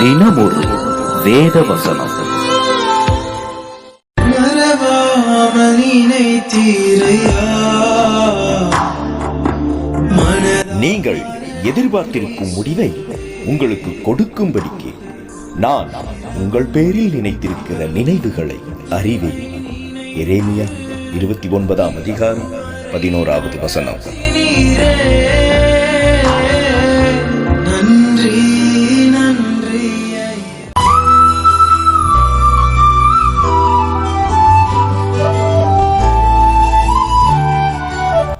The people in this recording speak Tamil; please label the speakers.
Speaker 1: தினமொரு வேத வசனம்
Speaker 2: நீங்கள் எதிர்பார்த்திருக்கும் முடிவை உங்களுக்கு கொடுக்கும்படிக்கு நான் உங்கள் பேரில் நினைத்திருக்கிற நினைவுகளை அறிவேன் இரேமியா இருபத்தி ஒன்பதாம் அதிகாரம் பதினோராவது வசனம்